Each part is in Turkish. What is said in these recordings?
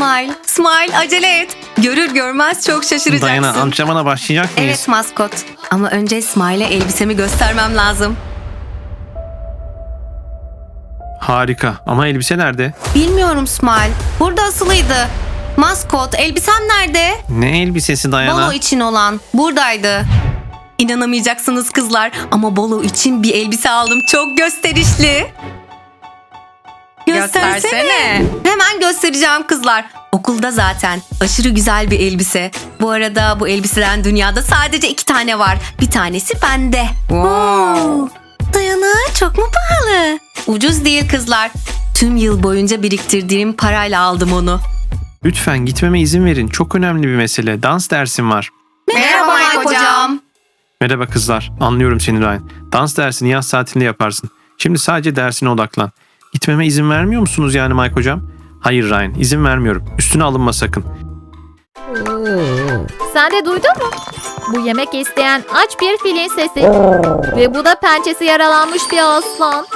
Smile. Smile acele et. Görür görmez çok şaşıracaksın. Dayana antrenmana başlayacak mıyız? Evet maskot. Ama önce Smile'e elbisemi göstermem lazım. Harika ama elbise nerede? Bilmiyorum Smile. Burada asılıydı. Maskot elbisem nerede? Ne elbisesi Dayana? Bolo için olan. Buradaydı. İnanamayacaksınız kızlar ama Bolo için bir elbise aldım. Çok gösterişli. Göstersene. Hemen göstereceğim kızlar. Okulda zaten aşırı güzel bir elbise. Bu arada bu elbiseden dünyada sadece iki tane var. Bir tanesi bende. Wow. Dayana çok mu pahalı? Ucuz değil kızlar. Tüm yıl boyunca biriktirdiğim parayla aldım onu. Lütfen gitmeme izin verin. Çok önemli bir mesele. Dans dersim var. Merhaba Mike hocam. Merhaba kızlar. Anlıyorum seni Ryan. Dans dersini yaz saatinde yaparsın. Şimdi sadece dersine odaklan. Gitmeme izin vermiyor musunuz yani Mike hocam? Hayır Ryan izin vermiyorum. Üstüne alınma sakın. Sen de duydun mu? Bu yemek isteyen aç bir filin sesi. Ve bu da pençesi yaralanmış bir aslan.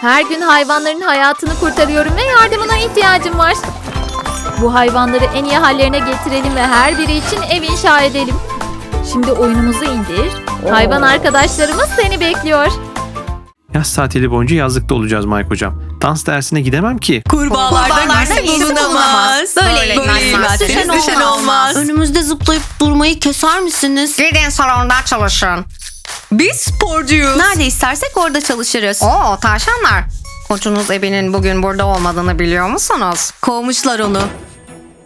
Her gün hayvanların hayatını kurtarıyorum ve yardımına ihtiyacım var. Bu hayvanları en iyi hallerine getirelim ve her biri için ev inşa edelim. Şimdi oyunumuzu indir. Hayvan arkadaşlarımız seni bekliyor. Yaz tatili boyunca yazlıkta olacağız Mike hocam. Dans dersine gidemem ki. Kurbağalardan iyisi bulunamaz. Böyle eğlenmez. Düşen Düşen olmaz. olmaz. Önümüzde zıplayıp durmayı keser misiniz? Gidin salonda çalışın. Biz sporcuyuz. Nerede istersek orada çalışırız. Oo tavşanlar. Koçunuz Ebi'nin bugün burada olmadığını biliyor musunuz? Kovmuşlar onu.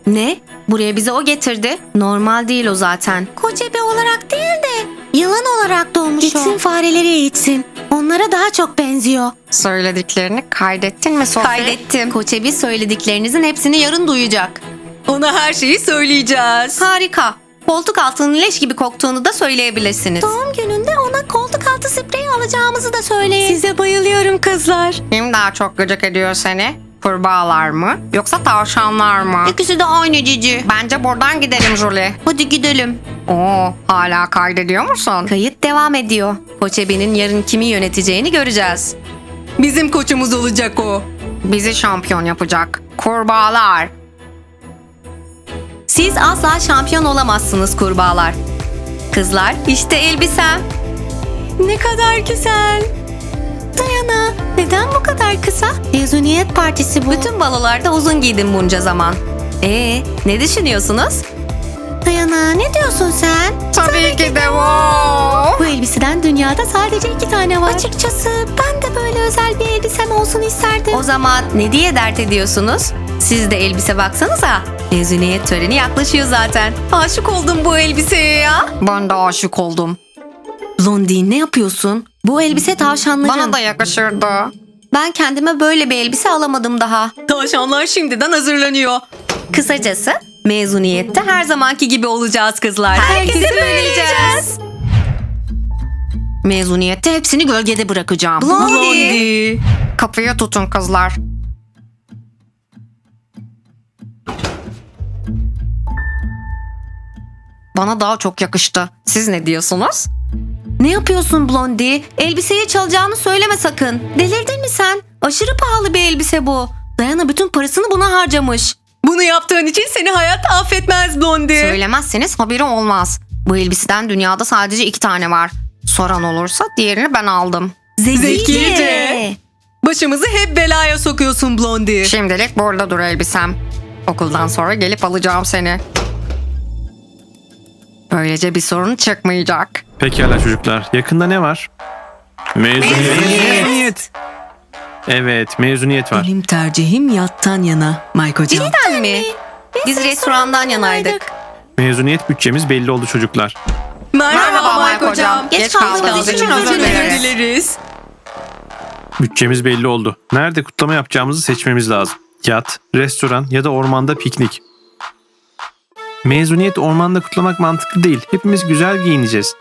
Ne? Buraya bizi o getirdi. Normal değil o zaten. Kocebe olarak değil de yılan olarak doğmuş Gitsin fareleri eğitsin. Onlara daha çok benziyor. Söylediklerini kaydettin mi Sophie? Kaydettim. Koçebi söylediklerinizin hepsini yarın duyacak. Ona her şeyi söyleyeceğiz. Harika. Koltuk altının leş gibi koktuğunu da söyleyebilirsiniz. Doğum gününde ona koltuk altı spreyi alacağımızı da söyleyin. Size bayılıyorum kızlar. Kim daha çok gıcık ediyor seni? Kurbağalar mı? Yoksa tavşanlar mı? İkisi de aynı cici. Bence buradan gidelim Julie. Hadi gidelim. Oo hala kaydediyor musun? Kayıt devam ediyor. Koçebi'nin yarın kimi yöneteceğini göreceğiz. Bizim koçumuz olacak o. Bizi şampiyon yapacak. Kurbağalar. Siz asla şampiyon olamazsınız kurbağalar. Kızlar işte elbisem. Ne kadar güzel. Dayana neden bu kadar kısa? Mezuniyet partisi bu. Bütün balolarda uzun giydim bunca zaman. Ee, ne düşünüyorsunuz? Dayana ne diyorsun sen? Tabii ki de wow. Bu elbiseden dünyada sadece iki tane var. Açıkçası ben de böyle özel bir elbisem olsun isterdim. O zaman ne diye dert ediyorsunuz? Siz de elbise baksanıza. Mezuniyet töreni yaklaşıyor zaten. Aşık oldum bu elbiseye ya. Ben de aşık oldum. Blondie ne yapıyorsun? Bu elbise tavşanların. Bana da yakışırdı. Ben kendime böyle bir elbise alamadım daha. Tavşanlar şimdiden hazırlanıyor. Kısacası mezuniyette her zamanki gibi olacağız kızlar. Herkesi böyleyeceğiz. Mezuniyette hepsini gölgede bırakacağım. Blondie. Kapıyı tutun kızlar. Bana daha çok yakıştı. Siz ne diyorsunuz? Ne yapıyorsun Blondie? Elbiseyi çalacağını söyleme sakın. Delirdin mi sen? Aşırı pahalı bir elbise bu. Dayana bütün parasını buna harcamış. Bunu yaptığın için seni hayat affetmez Blondie. Söylemezseniz haberi olmaz. Bu elbiseden dünyada sadece iki tane var. Soran olursa diğerini ben aldım. Zekice. Başımızı hep belaya sokuyorsun Blondie. Şimdilik burada dur elbisem. Okuldan sonra gelip alacağım seni. Böylece bir sorun çıkmayacak. Pekala çocuklar. Yakında ne var? Mezuniyet. Evet mezuniyet var. Benim tercihim yattan yana Mike hocam. Cidden mi? Biz restorandan yanaydık. Mezuniyet bütçemiz belli oldu çocuklar. Merhaba Mike hocam. Geç kaldığınız için özür dileriz. dileriz. Bütçemiz belli oldu. Nerede kutlama yapacağımızı seçmemiz lazım. Yat, restoran ya da ormanda piknik. Mezuniyet ormanda kutlamak mantıklı değil. Hepimiz güzel giyineceğiz.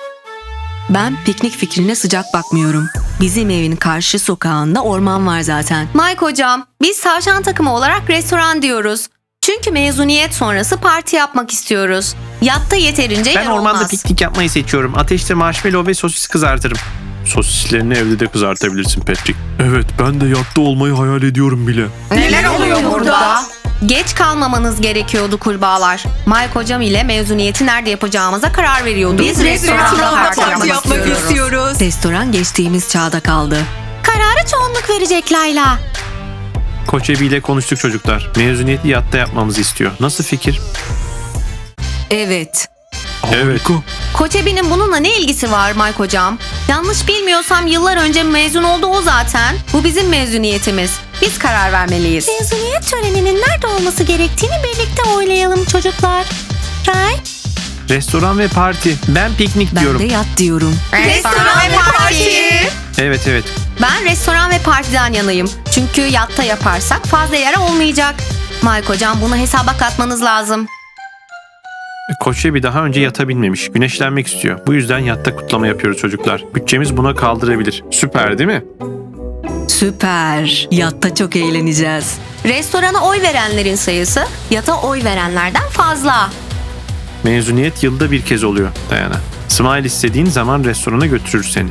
Ben piknik fikrine sıcak bakmıyorum. Bizim evin karşı sokağında orman var zaten. Mike hocam, biz tavşan takımı olarak restoran diyoruz. Çünkü mezuniyet sonrası parti yapmak istiyoruz. Yatta yeterince Ben yer ormanda olmaz. piknik yapmayı seçiyorum. Ateşte marshmallow ve sosis kızartırım. Sosislerini evde de kızartabilirsin Patrick. Evet ben de yatta olmayı hayal ediyorum bile. Neler oluyor burada? Geç kalmamanız gerekiyordu kurbağalar. Mike hocam ile mezuniyeti nerede yapacağımıza karar veriyorduk. Biz restoranda parti yapmak istiyoruz. Restoran geçtiğimiz çağda kaldı. Kararı çoğunluk verecek Layla. Koç Ebi ile konuştuk çocuklar. Mezuniyeti yatta yapmamızı istiyor. Nasıl fikir? Evet. Evet. Koç Ebi'nin bununla ne ilgisi var Mike hocam? Yanlış bilmiyorsam yıllar önce mezun oldu o zaten. Bu bizim mezuniyetimiz. Biz karar vermeliyiz. Mezuniyet töreninin nerede olması gerektiğini birlikte oylayalım çocuklar. Ray? Restoran ve parti. Ben piknik Ben diyorum. de yat diyorum. Restoran ve parti. Evet evet. Ben restoran ve partiden yanayım. Çünkü yatta yaparsak fazla yer olmayacak. Mike hocam bunu hesaba katmanız lazım. Koç Ebi daha önce yata binmemiş. Güneşlenmek istiyor. Bu yüzden yatta kutlama yapıyoruz çocuklar. Bütçemiz buna kaldırabilir. Süper değil mi? Süper. Yatta çok eğleneceğiz. Restorana oy verenlerin sayısı yata oy verenlerden fazla. Mezuniyet yılda bir kez oluyor Dayana. Smile istediğin zaman restorana götürür seni.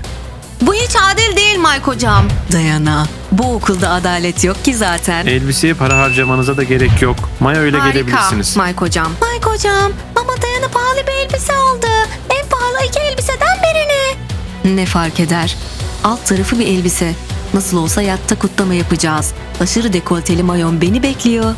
Bu hiç adil değil Mike hocam. Dayana. Bu okulda adalet yok ki zaten. Elbiseye para harcamanıza da gerek yok. Maya öyle Harika gelebilirsiniz. Mike hocam. Mike hocam ama Dayana pahalı bir elbise aldı. En pahalı iki elbiseden birini. Ne fark eder? Alt tarafı bir elbise. Nasıl olsa yatta kutlama yapacağız. Aşırı dekolteli mayon beni bekliyor.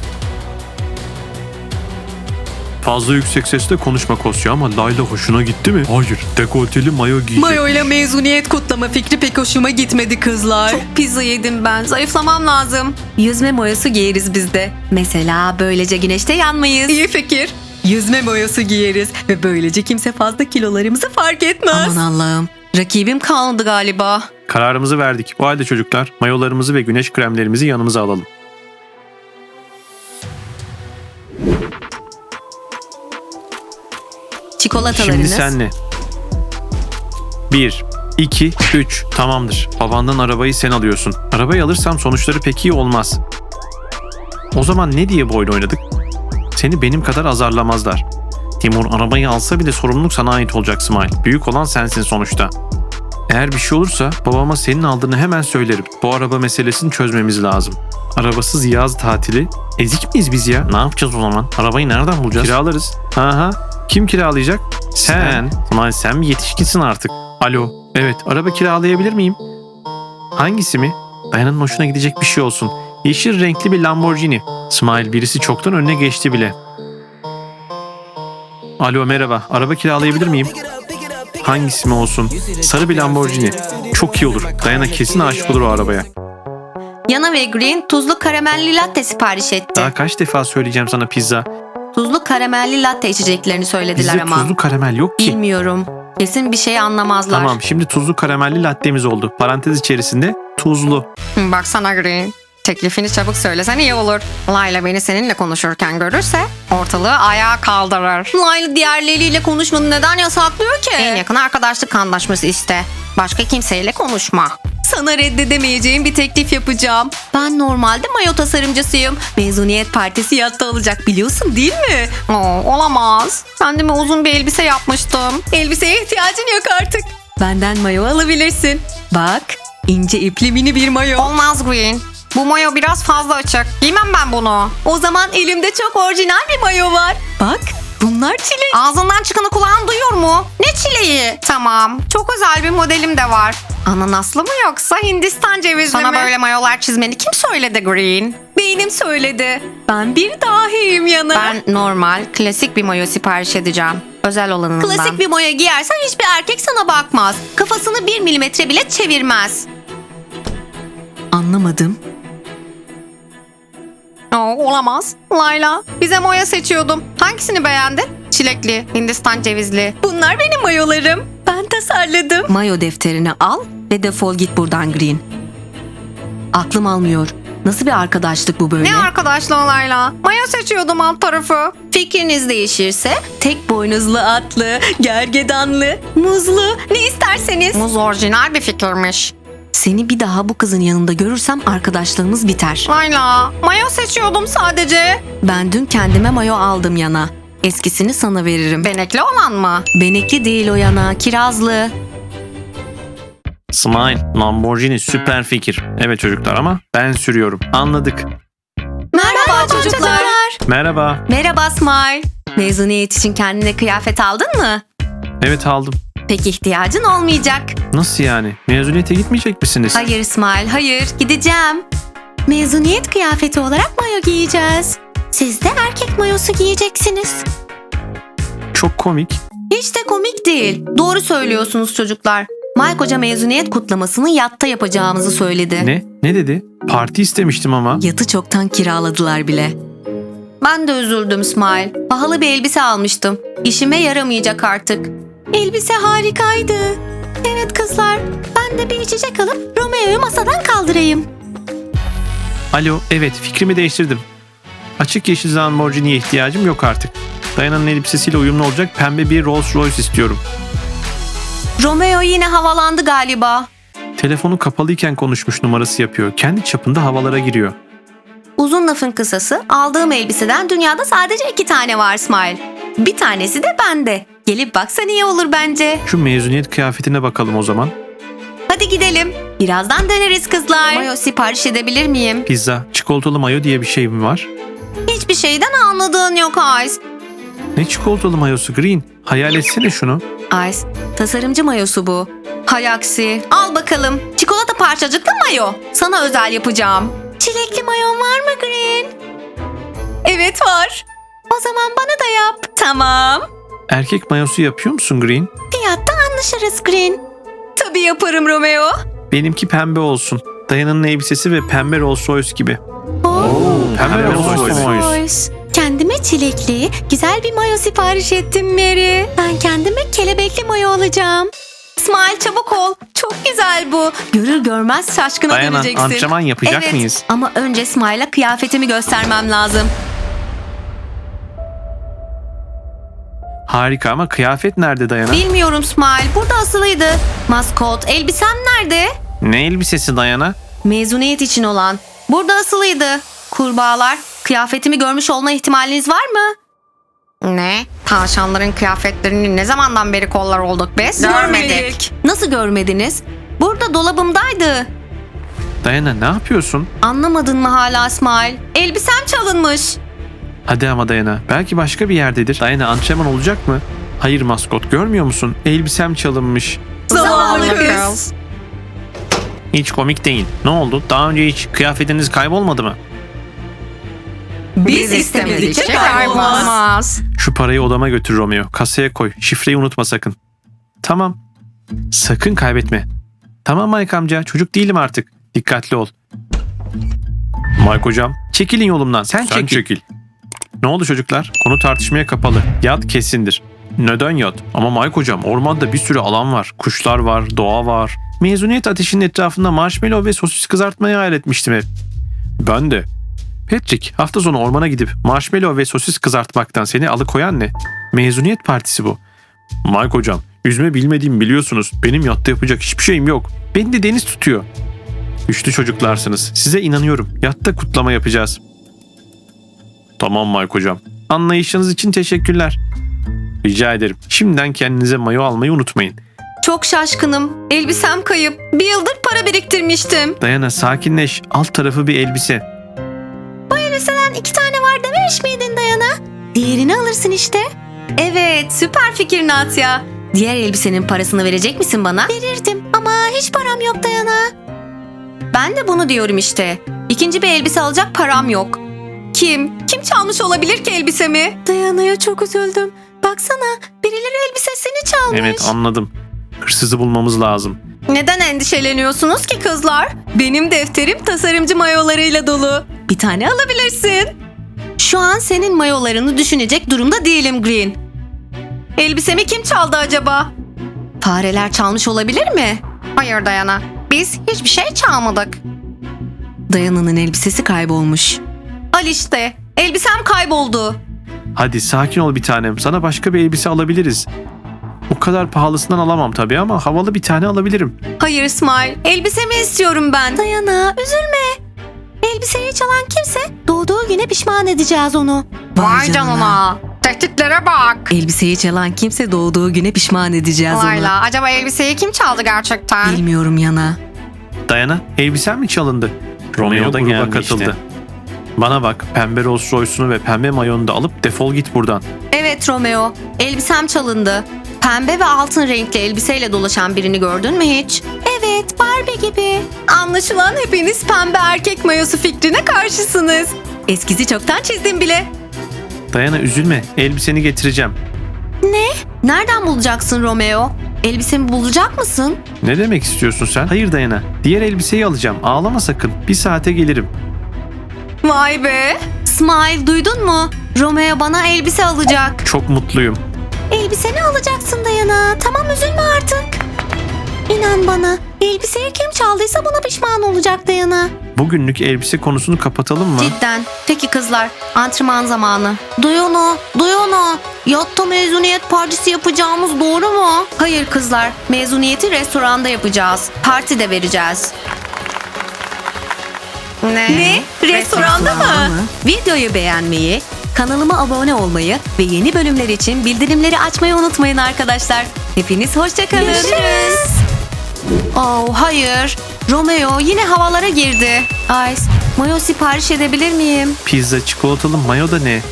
Fazla yüksek sesle konuşma Kosya ama Layla hoşuna gitti mi? Hayır. Dekolteli mayo giyecek. ile mezuniyet kutlama fikri pek hoşuma gitmedi kızlar. Çok pizza yedim ben. Zayıflamam lazım. Yüzme moyası giyeriz biz de. Mesela böylece güneşte yanmayız. İyi fikir. Yüzme boyası giyeriz ve böylece kimse fazla kilolarımızı fark etmez. Aman Allah'ım. Rakibim kalmadı galiba. Kararımızı verdik. O halde çocuklar mayolarımızı ve güneş kremlerimizi yanımıza alalım. Çikolatalarınız. Şimdi senle. 1, 2, 3. Tamamdır. Babandan arabayı sen alıyorsun. Arabayı alırsam sonuçları pek iyi olmaz. O zaman ne diye bu oynadık? Seni benim kadar azarlamazlar. Timur arabayı alsa bile sorumluluk sana ait olacak Smile. Büyük olan sensin sonuçta. Eğer bir şey olursa babama senin aldığını hemen söylerim. Bu araba meselesini çözmemiz lazım. Arabasız yaz tatili. Ezik miyiz biz ya? Ne yapacağız o zaman? Arabayı nereden bulacağız? Kiralarız. Aha. Kim kiralayacak? Sen. Lan sen bir yetişkinsin artık. Alo. Evet araba kiralayabilir miyim? Hangisi mi? Dayan'ın hoşuna gidecek bir şey olsun. Yeşil renkli bir Lamborghini. Smile birisi çoktan önüne geçti bile. Alo merhaba. Araba kiralayabilir miyim? Hangisi mi olsun? Sarı bir Lamborghini. Çok iyi olur. Dayana kesin aşık olur o arabaya. Yana ve Green tuzlu karamelli latte sipariş etti. Daha kaç defa söyleyeceğim sana pizza. Tuzlu karamelli latte içeceklerini söylediler Bizde ama. tuzlu karamel yok ki. Bilmiyorum. Kesin bir şey anlamazlar. Tamam şimdi tuzlu karamelli lattemiz oldu. Parantez içerisinde tuzlu. Baksana Green. Teklifini çabuk söylesen iyi olur. Layla beni seninle konuşurken görürse ortalığı ayağa kaldırır. Layla diğerleriyle konuşmanı neden yasaklıyor ki? En yakın arkadaşlık anlaşması iste. Başka kimseyle konuşma. Sana reddedemeyeceğim bir teklif yapacağım. Ben normalde mayo tasarımcısıyım. Mezuniyet partisi yatta olacak biliyorsun değil mi? Oo, olamaz. Kendime uzun bir elbise yapmıştım. Elbiseye ihtiyacın yok artık. Benden mayo alabilirsin. Bak ince ipli mini bir mayo. Olmaz Green. Bu mayo biraz fazla açık. Giymem ben bunu. O zaman elimde çok orijinal bir mayo var. Bak bunlar çilek. Ağzından çıkanı kulağın duyuyor mu? Ne çileği? Tamam. Çok özel bir modelim de var. Ananaslı mı yoksa Hindistan cevizli Sana mi? böyle mayolar çizmeni kim söyledi Green? Beynim söyledi. Ben bir dahiyim yana. Ben normal, klasik bir mayo sipariş edeceğim. Özel olanından. Klasik bir mayo giyersen hiçbir erkek sana bakmaz. Kafasını bir milimetre bile çevirmez. Anlamadım. Oo, olamaz. Layla, bize moya seçiyordum. Hangisini beğendin? Çilekli, Hindistan cevizli. Bunlar benim mayolarım. Ben tasarladım. Mayo defterini al ve defol git buradan Green. Aklım almıyor. Nasıl bir arkadaşlık bu böyle? Ne arkadaşlığı Layla? Mayo seçiyordum alt tarafı. Fikriniz değişirse tek boynuzlu atlı, gergedanlı, muzlu ne isterseniz. Muz orijinal bir fikirmiş. Seni bir daha bu kızın yanında görürsem arkadaşlığımız biter. Layla, mayo seçiyordum sadece. Ben dün kendime mayo aldım yana. Eskisini sana veririm. Benekli olan mı? Benekli değil o yana, kirazlı. Smile, Lamborghini süper fikir. Evet çocuklar ama ben sürüyorum. Anladık. Merhaba, çocuklar. Merhaba. Merhaba Smile. Mezuniyet için kendine kıyafet aldın mı? Evet aldım. Pek ihtiyacın olmayacak. Nasıl yani? Mezuniyete gitmeyecek misiniz? Hayır Smile, hayır. Gideceğim. Mezuniyet kıyafeti olarak mayo giyeceğiz. Siz de erkek mayosu giyeceksiniz. Çok komik. Hiç de komik değil. Doğru söylüyorsunuz çocuklar. Mike Hoca mezuniyet kutlamasını yatta yapacağımızı söyledi. Ne? Ne dedi? Parti istemiştim ama. Yatı çoktan kiraladılar bile. Ben de üzüldüm Smile. Pahalı bir elbise almıştım. İşime yaramayacak artık. Elbise harikaydı. Evet kızlar, ben de bir içecek alıp Romeo'yu masadan kaldırayım. Alo, evet fikrimi değiştirdim. Açık yeşil Lamborghini'ye ihtiyacım yok artık. Dayana'nın elbisesiyle uyumlu olacak pembe bir Rolls Royce istiyorum. Romeo yine havalandı galiba. Telefonu kapalıyken konuşmuş numarası yapıyor. Kendi çapında havalara giriyor. Uzun lafın kısası, aldığım elbiseden dünyada sadece iki tane var Smile. Bir tanesi de bende. Gelip baksan iyi olur bence. Şu mezuniyet kıyafetine bakalım o zaman. Hadi gidelim. Birazdan döneriz kızlar. Mayo sipariş edebilir miyim? Pizza, çikolatalı mayo diye bir şey mi var? Hiçbir şeyden anladığın yok Ice. Ne çikolatalı mayosu Green? Hayal etsene şunu. Ice, tasarımcı mayosu bu. Hay aksi. Al bakalım. Çikolata parçacıklı mayo. Sana özel yapacağım. Çilekli mayon var mı Green? Evet var. O zaman bana da yap. Tamam. Erkek mayosu yapıyor musun Green? Fiyatta anlaşırız Green. Tabii yaparım Romeo. Benimki pembe olsun. Dayana'nın elbisesi ve pembe Rolls Royce gibi. pembe Rolls Royce. Kendime çilekli, güzel bir mayo sipariş ettim Mary. Ben kendime kelebekli mayo alacağım. İsmail çabuk ol. Çok güzel bu. Görür görmez şaşkına Dayana, döneceksin. antrenman yapacak evet, mıyız? ama önce İsmail'e kıyafetimi göstermem lazım. Harika ama kıyafet nerede Dayana? Bilmiyorum İsmail. Burada asılıydı. Maskot, elbisem nerede? Ne elbisesi Dayana? Mezuniyet için olan. Burada asılıydı. Kurbağalar, kıyafetimi görmüş olma ihtimaliniz var mı? Ne? Tavşanların kıyafetlerini ne zamandan beri kollar olduk biz? Nasıl görmediniz? Burada dolabımdaydı. Dayana ne yapıyorsun? Anlamadın mı hala İsmail? Elbisem çalınmış. Hadi ama Dayana. Belki başka bir yerdedir. Dayana antrenman olacak mı? Hayır maskot görmüyor musun? Elbisem çalınmış. Zavallı kız. Hiç komik değil. Ne oldu? Daha önce hiç kıyafetiniz kaybolmadı mı? Biz istemedikçe kaybolmaz. Şu parayı odama götür Romeo. Kasaya koy. Şifreyi unutma sakın. Tamam. Sakın kaybetme. Tamam Mike amca. Çocuk değilim artık. Dikkatli ol. Mike hocam. Çekilin yolumdan. Sen, çekil. Ne oldu çocuklar? Konu tartışmaya kapalı. Yat kesindir. Neden yat? Ama Mike hocam ormanda bir sürü alan var. Kuşlar var, doğa var. Mezuniyet ateşinin etrafında marshmallow ve sosis kızartmayı hayal etmiştim hep. Ben de. Patrick hafta sonu ormana gidip marshmallow ve sosis kızartmaktan seni alıkoyan ne? Mezuniyet partisi bu. Mike hocam yüzme bilmediğimi biliyorsunuz. Benim yatta yapacak hiçbir şeyim yok. Beni de deniz tutuyor. Güçlü çocuklarsınız. Size inanıyorum. Yatta kutlama yapacağız. Tamam Mike hocam. Anlayışınız için teşekkürler. Rica ederim. Şimdiden kendinize mayo almayı unutmayın. Çok şaşkınım. Elbisem kayıp. Bir yıldır para biriktirmiştim. Dayana sakinleş. Alt tarafı bir elbise. Elbiseden iki tane var dememiş miydin Dayana? Diğerini alırsın işte. Evet süper fikir Natya. Diğer elbisenin parasını verecek misin bana? Verirdim ama hiç param yok Dayana. Ben de bunu diyorum işte. İkinci bir elbise alacak param yok. Kim? Kim çalmış olabilir ki elbisemi? Dayana'ya çok üzüldüm. Baksana birileri elbisesini çalmış. Evet anladım. Hırsızı bulmamız lazım. Neden endişeleniyorsunuz ki kızlar? Benim defterim tasarımcı mayolarıyla dolu. Bir tane alabilirsin. Şu an senin mayolarını düşünecek durumda değilim Green. Elbisemi kim çaldı acaba? Fareler çalmış olabilir mi? Hayır Dayana. Biz hiçbir şey çalmadık. Dayana'nın elbisesi kaybolmuş. Al işte. Elbisem kayboldu. Hadi sakin ol bir tanem. Sana başka bir elbise alabiliriz. O kadar pahalısından alamam tabii ama havalı bir tane alabilirim. Hayır İsmail. Elbisemi istiyorum ben. Dayana üzülme. Elbiseyi çalan kimse doğduğu güne pişman edeceğiz onu. Vay canına. Tehditlere bak. Elbiseyi çalan kimse doğduğu güne pişman edeceğiz onu. Layla acaba elbiseyi kim çaldı gerçekten? Bilmiyorum yana. Dayana elbisen mi çalındı? Romeo da gruba katıldı. Bana bak pembe Rolls Royce'unu ve pembe mayonu da alıp defol git buradan. Evet Romeo, elbisem çalındı. Pembe ve altın renkli elbiseyle dolaşan birini gördün mü hiç? Evet, Barbie gibi. Anlaşılan hepiniz pembe erkek mayosu fikrine karşısınız. Eskizi çoktan çizdim bile. Dayana üzülme elbiseni getireceğim. Nereden bulacaksın Romeo? Elbisemi bulacak mısın? Ne demek istiyorsun sen? Hayır Dayana. Diğer elbiseyi alacağım. Ağlama sakın. Bir saate gelirim. Vay be. Smile duydun mu? Romeo bana elbise alacak. Çok mutluyum. Elbiseni alacaksın Dayana. Tamam üzülme artık. İnan bana. Elbiseyi kim çaldıysa buna pişman olacak Dayana. Bugünlük elbise konusunu kapatalım mı? Cidden. Peki kızlar, antrenman zamanı. Duyana, Duyana. Yatta mezuniyet partisi yapacağımız doğru mu? Hayır kızlar, mezuniyeti restoranda yapacağız. Parti de vereceğiz. Ne? Restoranda mı? Videoyu beğenmeyi, kanalıma abone olmayı ve yeni bölümler için bildirimleri açmayı unutmayın arkadaşlar. Hepiniz hoşçakalın. Görüşürüz. Oh hayır. Romeo yine havalara girdi. Ice, mayo sipariş edebilir miyim? Pizza, çikolatalı mayo da ne?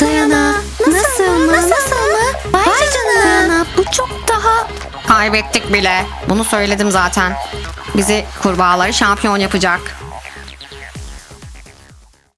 Dayana, nasıl mı? Nasıl mı? Vay canına. Dayana, bu çok daha... Kaybettik bile. Bunu söyledim zaten. Bizi kurbağaları şampiyon yapacak.